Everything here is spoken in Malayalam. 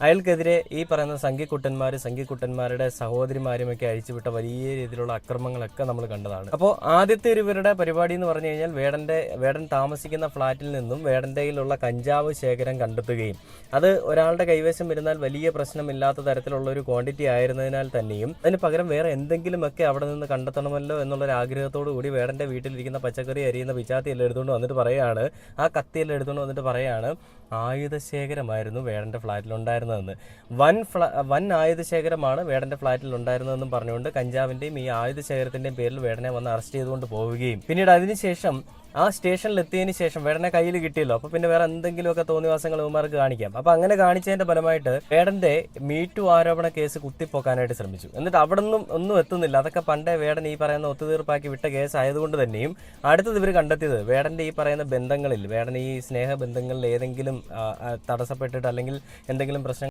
അയാൾക്കെതിരെ ഈ പറയുന്ന സംഘിക്കുട്ടന്മാർ സംഘിക്കുട്ടന്മാരുടെ സഹോദരിമാരുമൊക്കെ അഴിച്ചുവിട്ട വലിയ രീതിയിലുള്ള അക്രമങ്ങളൊക്കെ നമ്മൾ കണ്ടതാണ്. അപ്പോൾ ആദ്യത്തെ ഒരു ഇവരുടെ പരിപാടി എന്ന് പറഞ്ഞു കഴിഞ്ഞാൽ വേടന്റെ വേടൻ താമസിക്കുന്ന ഫ്ളാറ്റിൽ നിന്നും കയ്യിലുള്ള കഞ്ചാവ് ശേഖരം കണ്ടെത്തുകയും അത് ഒരാളുടെ കൈവശം ഇരുന്നാൽ വലിയ പ്രശ്നമില്ലാത്ത തരത്തിലുള്ള ഒരു ക്വാണ്ടിറ്റി ആയിരുന്നതിനാൽ തന്നെയും അതിന് പകരം വേറെ എന്തെങ്കിലുമൊക്കെ അവിടെ നിന്ന് കണ്ടെത്തണമല്ലോ എന്നുള്ളൊരു ആഗ്രഹത്തോടു കൂടി വേടന്റെ വീട്ടിലിരിക്കുന്ന പച്ചക്കറി അരിയുന്ന പിച്ചാത്തിയെല്ലാം എടുത്തുകൊണ്ട് വന്നിട്ട് പറയുകയാണ് ആ കത്തിയെല്ലാം എടുത്തുകൊണ്ട് വന്നിട്ട് പറയുകയാണ് ആയുധശേഖരമായിരുന്നു വേടന്റെ ഫ്ലാറ്റിൽ ഉണ്ടായിരുന്നതെന്ന്. വൻ ഫ്ലാ വൻ ആയുധ ശേഖരമാണ് വേടന്റെ ഫ്ലാറ്റിൽ ഉണ്ടായിരുന്നതെന്നും പറഞ്ഞുകൊണ്ട് കഞ്ചാവിന്റെയും ഈ ആയുധ ആയുധശേഖരത്തിന്റെയും പേരിൽ വേടനെ വന്ന് അറസ്റ്റ് ചെയ്തുകൊണ്ട് പോവുകയും. പിന്നീട് അതിനുശേഷം ആ സ്റ്റേഷനിൽ എത്തിയതിന് ശേഷം വേടനെ കയ്യിൽ കിട്ടിയല്ലോ. അപ്പൊ പിന്നെ വേറെ എന്തെങ്കിലുമൊക്കെ തോന്നിവാസങ്ങൾ ഇവന്മാർക്ക് കാണിക്കാം. അപ്പൊ അങ്ങനെ കാണിച്ചതിന്റെ ഫലമായിട്ട് വേടന്റെ മീറ്റു ആരോപണ കേസ് കുത്തിപ്പോക്കാനായിട്ട് ശ്രമിച്ചു. എന്നിട്ട് അവിടെ നിന്നും ഒന്നും എത്തുന്നില്ല. അതൊക്കെ പണ്ടേ വേടൻ ഈ പറയുന്ന ഒത്തുതീർപ്പാക്കി വിട്ട കേസ് ആയതുകൊണ്ട് തന്നെയും അടുത്തത് ഇവർ കണ്ടെത്തിയത് വേടന്റെ ഈ പറയുന്ന ബന്ധങ്ങളിൽ വേടൻ ഈ സ്നേഹബന്ധങ്ങളിൽ ഏതെങ്കിലും തടസ്സപ്പെട്ടിട്ട് അല്ലെങ്കിൽ എന്തെങ്കിലും പ്രശ്നം